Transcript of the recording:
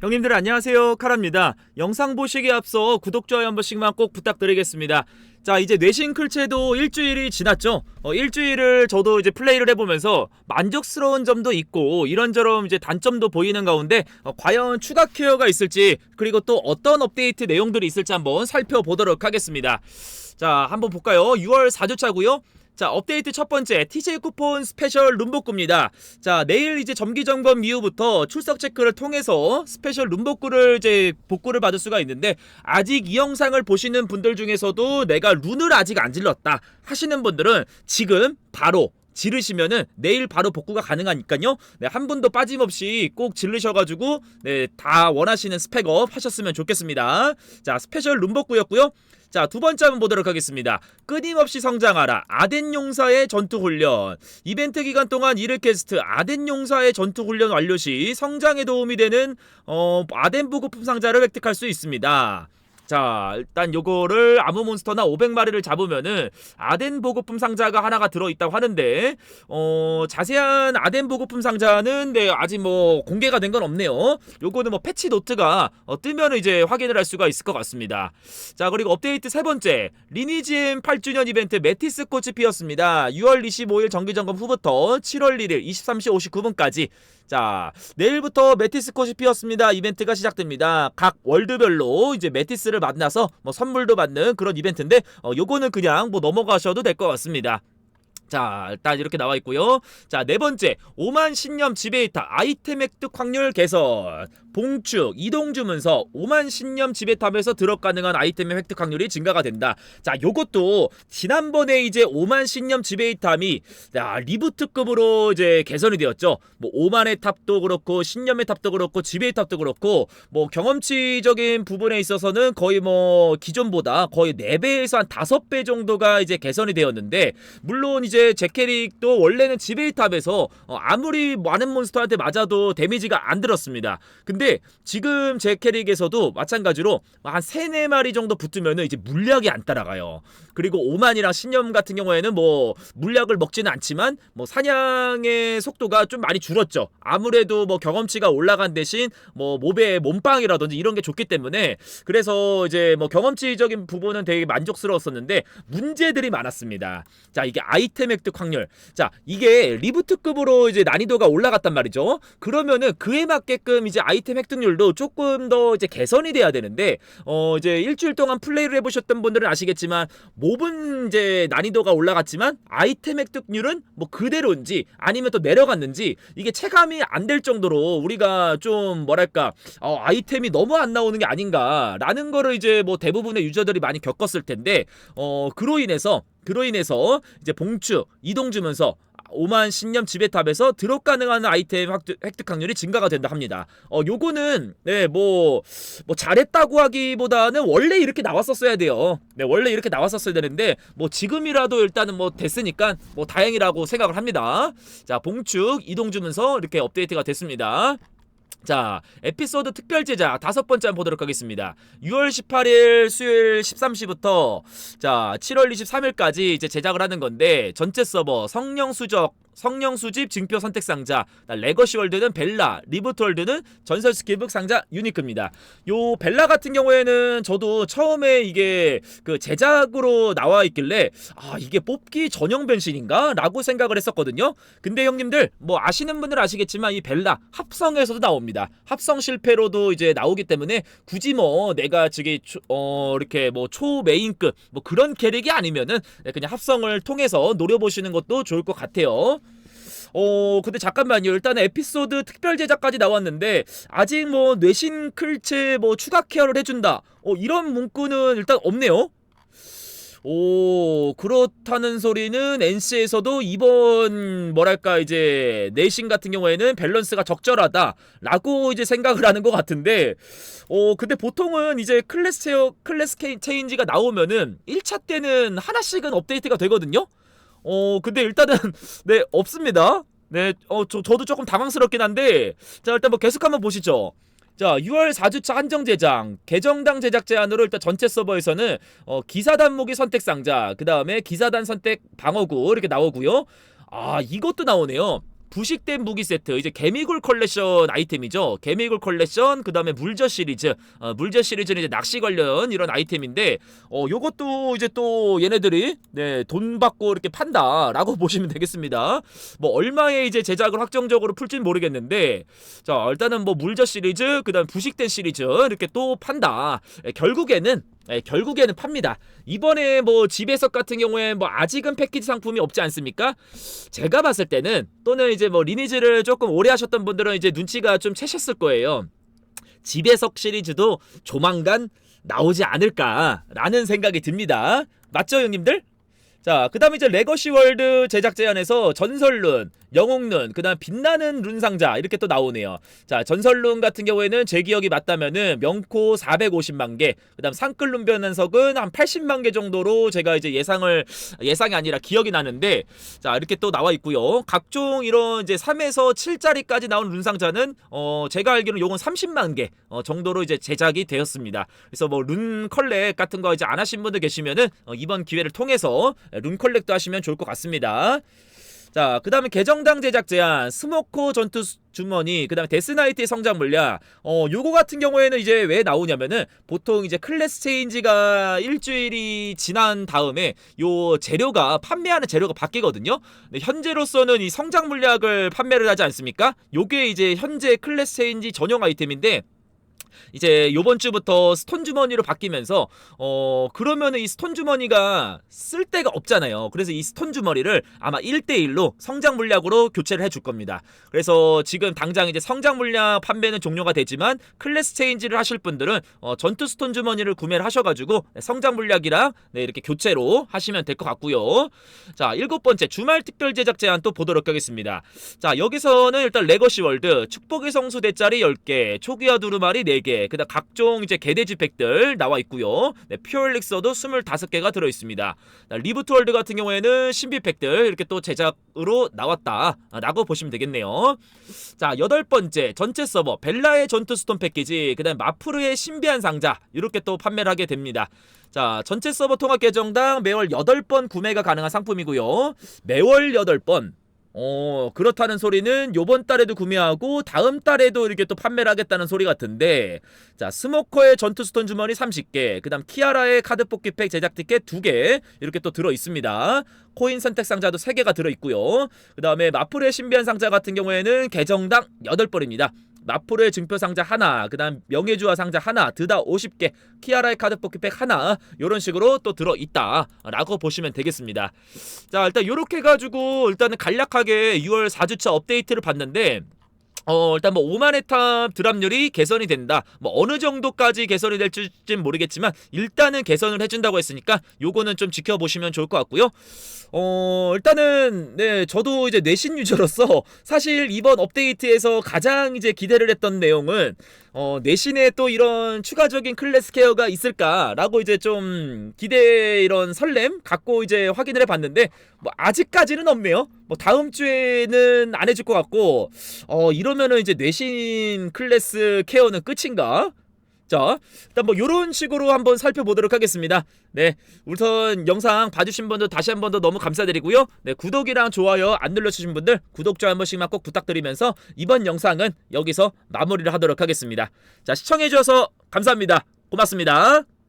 형님들 안녕하세요. 카라입니다. 영상 보시기에 앞서 구독 좋아요 한 번씩만 꼭 부탁드리겠습니다. 자 이제 뇌신 클체도 일주일이 지났죠? 어, 일주일을 저도 이제 플레이를 해보면서 만족스러운 점도 있고 이런저런 이제 단점도 보이는 가운데 어, 과연 추가 케어가 있을지 그리고 또 어떤 업데이트 내용들이 있을지 한번 살펴보도록 하겠습니다. 자 한번 볼까요? 6월 4주차고요 자 업데이트 첫 번째 TJ 쿠폰 스페셜 룸복구입니다. 자 내일 이제 정기 점검 이후부터 출석 체크를 통해서 스페셜 룸복구를 이제 복구를 받을 수가 있는데 아직 이 영상을 보시는 분들 중에서도 내가 룬을 아직 안 질렀다 하시는 분들은 지금 바로 지르시면은 내일 바로 복구가 가능하니까요. 네, 한 분도 빠짐없이 꼭 지르셔가지고 네, 다 원하시는 스펙업 하셨으면 좋겠습니다. 자, 스페셜 룸복구였고요. 자, 두 번째 한번 보도록 하겠습니다. 끊임없이 성장하라. 아덴 용사의 전투 훈련. 이벤트 기간 동안 이르 캐스트 아덴 용사의 전투 훈련 완료 시 성장에 도움이 되는 어, 아덴 보급품 상자를 획득할 수 있습니다. 자 일단 요거를 아무 몬스터나 500마리를 잡으면은 아덴 보급품 상자가 하나가 들어있다고 하는데 어 자세한 아덴 보급품 상자는 네 아직 뭐 공개가 된 건 없네요. 요거는 뭐 패치 노트가 어, 뜨면은 이제 확인을 할 수가 있을 것 같습니다. 자 그리고 업데이트 세 번째. 리니지엠 8주년 이벤트 메티스 꽃이 피었습니다. 6월 25일 정기점검 후부터 7월 1일 23시 59분까지. 자 내일부터 메티스 꽃이 피었습니다. 이벤트가 시작됩니다. 각 월드별로 이제 메티스를 만나서 뭐 선물도 받는 그런 이벤트인데 어 요거는 그냥 뭐 넘어가셔도 될 것 같습니다 자 일단 이렇게 나와 있고요. 자 네 번째. 5만 신념 지배이타 아이템 획득 확률 개선 봉축 이동 주문서. 5만 신념 지배탑에서 드롭 가능한 아이템의 획득 확률이 증가가 된다. 자 요것도 지난번에 이제 5만 신념 지배이탐이 야 리부트급으로 이제 개선이 되었죠. 뭐 5만의 탑도 그렇고 신념의 탑도 그렇고 지배의 탑도 그렇고 뭐 경험치적인 부분에 있어서는 거의 뭐 기존보다 거의 4배에서 한 5배 정도가 이제 개선이 되었는데 물론 이제 제 캐릭도 원래는 지배의 탑에서 어 아무리 많은 몬스터한테 맞아도 데미지가 안 들었습니다 근데 지금 제 캐릭에서도 마찬가지로 한 3, 4마리 정도 붙으면은 이제 물약이 안 따라가요. 그리고 오만이랑 신념 같은 경우에는 뭐 물약을 먹지는 않지만 뭐 사냥의 속도가 좀 많이 줄었죠. 아무래도 뭐 경험치가 올라간 대신 뭐 몹의 몸빵이라든지 이런 게 좋기 때문에 그래서 이제 뭐 경험치적인 부분은 되게 만족스러웠었는데 문제들이 많았습니다. 자, 이게 아이템 획득 확률. 자, 이게 리부트급으로 이제 난이도가 올라갔단 말이죠. 그러면은 그에 맞게끔 이제 아이템 획득률도 조금 더 이제 개선이 돼야 되는데 어 이제 일주일 동안 플레이를 해 보셨던 분들은 아시겠지만 몹은 이제 난이도가 올라갔지만 아이템 획득률은 뭐 그대로인지 아니면 또 내려갔는지 이게 체감이 안 될 정도로 우리가 좀 뭐랄까 어, 아이템이 너무 안 나오는 게 아닌가라는 거를 이제 뭐 대부분의 유저들이 많이 겪었을 텐데 어 그로 인해서 그로 인해서 이제 봉추 이동 주면서 5만 신념 지배탑에서 드롭 가능한 아이템 획득, 획득 확률이 증가가 된다 합니다. 어 요거는 네뭐뭐 뭐 잘했다고 하기보다는 원래 이렇게 나왔었어야 돼요. 네 원래 이렇게 나왔었어야 되는데 뭐 지금이라도 일단은 뭐 됐으니까 뭐 다행이라고 생각을 합니다. 자 봉축 이동 주면서 이렇게 업데이트가 됐습니다. 자, 에피소드 특별 제작 다섯 번째 한번 보도록 하겠습니다. 6월 18일 수요일 13시부터 자, 7월 23일까지 이제 제작을 하는 건데 전체 서버 성령 수적 성령 수집 증표 선택 상자 레거시 월드는 벨라 리부트 월드는 전설 스킬북 상자 유니크입니다. 요 벨라 같은 경우에는 저도 처음에 이게 그 제작으로 나와 있길래 아 이게 뽑기 전용 변신인가? 라고 생각을 했었거든요. 근데 형님들 뭐 아시는 분들 아시겠지만 이 벨라 합성에서도 나옵니다. 합성 실패로도 이제 나오기 때문에 굳이 뭐 내가 저기 어 이렇게 뭐 초메인급 뭐 그런 캐릭이 아니면은 그냥 합성을 통해서 노려보시는 것도 좋을 것 같아요 어 근데 잠깐만요. 일단 에피소드 특별 제작까지 나왔는데 아직 뭐 뇌신 클체 뭐 추가 케어를 해준다. 어 이런 문구는 일단 없네요. 오 그렇다는 소리는 NC에서도 이번 뭐랄까 이제 내신 같은 경우에는 밸런스가 적절하다라고 이제 생각을 하는 것 같은데 어 근데 보통은 이제 클래스 체어 클래스 체인지가 나오면은 1차 때는 하나씩은 업데이트가 되거든요 어 근데 일단은 네 없습니다. 네, 어, 저, 저도 조금 당황스럽긴 한데 자 일단 뭐 계속 한번 보시죠. 자 6월 4주차 한정 제작 개정당 제작 제안으로 일단 전체 서버에서는 어, 기사단 무기 선택 상자 그 다음에 기사단 선택 방어구 이렇게 나오고요. 아 이것도 나오네요. 부식된 무기 세트 이제 개미굴 컬렉션 아이템이죠. 개미굴 컬렉션 그 다음에 물저 시리즈 어, 물저 시리즈는 이제 낚시 관련 이런 아이템인데 어 요것도 이제 또 얘네들이 네, 돈 받고 이렇게 판다 라고 보시면 되겠습니다. 뭐 얼마에 이제 제작을 확정적으로 풀진 모르겠는데 자 일단은 뭐 물저 시리즈 그 다음 부식된 시리즈 이렇게 또 판다. 예, 결국에는 예, 결국에는 팝니다. 이번에 뭐 집에석 같은 경우에 뭐 아직은 패키지 상품이 없지 않습니까? 제가 봤을 때는 또는 이제 뭐 리니지를 조금 오래 하셨던 분들은 이제 눈치가 좀 채셨을 거예요. 집에석 시리즈도 조만간 나오지 않을까라는 생각이 듭니다. 맞죠, 형님들? 자, 그 다음에 이제 레거시 월드 제작 제안에서 전설룬, 영웅룬, 그 다음 빛나는 룬 상자 이렇게 또 나오네요. 자, 전설룬 같은 경우에는 제 기억이 맞다면은 명코 450만 개, 그 다음 상끌룬 변환석은 한 80만 개 정도로 제가 이제 예상을, 예상이 아니라 기억이 나는데, 자, 이렇게 또 나와 있고요. 각종 이런 이제 3에서 7짜리까지 나온 룬 상자는, 어, 제가 알기로는 요건 30만 개 어, 정도로 이제 제작이 되었습니다. 그래서 뭐 룬 컬렉 같은 거 이제 안 하신 분들 계시면은 어, 이번 기회를 통해서 룬 컬렉도 하시면 좋을 것 같습니다. 자, 그 다음에 개정당 제작 제안, 스모커 전투 수- 주머니, 그 다음에 데스나이트의 성장 물량. 어, 요거 같은 경우에는 이제 왜 나오냐면은 보통 이제 클래스 체인지가 일주일이 지난 다음에 요 재료가 판매하는 재료가 바뀌거든요. 근데 현재로서는 이 성장 물약을 판매를 하지 않습니까? 요게 이제 현재 클래스 체인지 전용 아이템인데 이제 요번 주부터 스톤 주머니로 바뀌면서 어 그러면은 이 스톤 주머니가 쓸 데가 없잖아요. 그래서 이 스톤 주머니를 아마 1대 1로 성장 물약으로 교체를 해줄 겁니다. 그래서 지금 당장 이제 성장 물약 판매는 종료가 되지만 클래스 체인지를 하실 분들은 어, 전투 스톤 주머니를 구매를 하셔가지고 네, 성장 물약이랑 네, 이렇게 교체로 하시면 될 것 같고요. 자 일곱 번째 주말 특별 제작 제안 또 보도록 하겠습니다. 자 여기서는 일단 레거시 월드 축복의 성수 대짜리 10개 초기화 두루마리 4개 그다음 각종 이제 개돼지 팩들 나와 있고요 네, 퓨얼릭서도 25개가 들어 있습니다 자, 리부트 월드 같은 경우에는 신비 팩들 이렇게 또 제작으로 나왔다 라고 보시면 되겠네요 자 여덟 번째 전체 서버 벨라의 전투 스톤 패키지 그다음 마프르의 신비한 상자 이렇게 또 판매를 하게 됩니다 자, 전체 서버 통합 계정당 매월 8번 구매가 가능한 상품이고요. 매월 8번. 어, 그렇다는 소리는 요번 달에도 구매하고 다음 달에도 이렇게 또 판매를 하겠다는 소리 같은데 자, 스모커의 전투 스톤 주머니 30개, 그 다음 키아라의 카드 뽑기 팩 제작 티켓 2개 이렇게 또 들어 있습니다. 코인 선택 상자도 3개가 들어 있고요. 그 다음에 마플의 신비한 상자 같은 경우에는 계정당 8벌입니다. 마플의 증표 상자 하나, 그다음 명예주화 상자 하나, 드다 50개, 키아라의 카드 뽑기팩 하나, 이런 식으로 또 들어 있다라고 보시면 되겠습니다. 자, 일단 요렇게 해가지고 일단은 간략하게 6월 4주차 업데이트를 봤는데. 어 일단 뭐 5만의 탑 드랍률이 개선이 된다. 뭐 어느 정도까지 개선이 될지는 모르겠지만 일단은 개선을 해준다고 했으니까 요거는 좀 지켜보시면 좋을 것 같고요. 어 일단은 네 저도 이제 내신 유저로서 사실 이번 업데이트에서 가장 이제 기대를 했던 내용은 어 내신에 또 이런 추가적인 클래스 케어가 있을까라고 이제 좀 기대 이런 설렘 갖고 이제 확인을 해봤는데 뭐 아직까지는 없네요 뭐 다음 주에는 안 해줄 것 같고 어 이러면은 이제 뇌신 클래스 케어는 끝인가? 자, 일단 뭐 요런 식으로 한번 살펴보도록 하겠습니다. 네, 우선 영상 봐주신 분들 다시 한 번 더 너무 감사드리고요. 네, 구독이랑 좋아요 안 눌러주신 분들 구독 좋아요 한 번씩만 꼭 부탁드리면서 이번 영상은 여기서 마무리를 하도록 하겠습니다. 자, 시청해주셔서 감사합니다. 고맙습니다.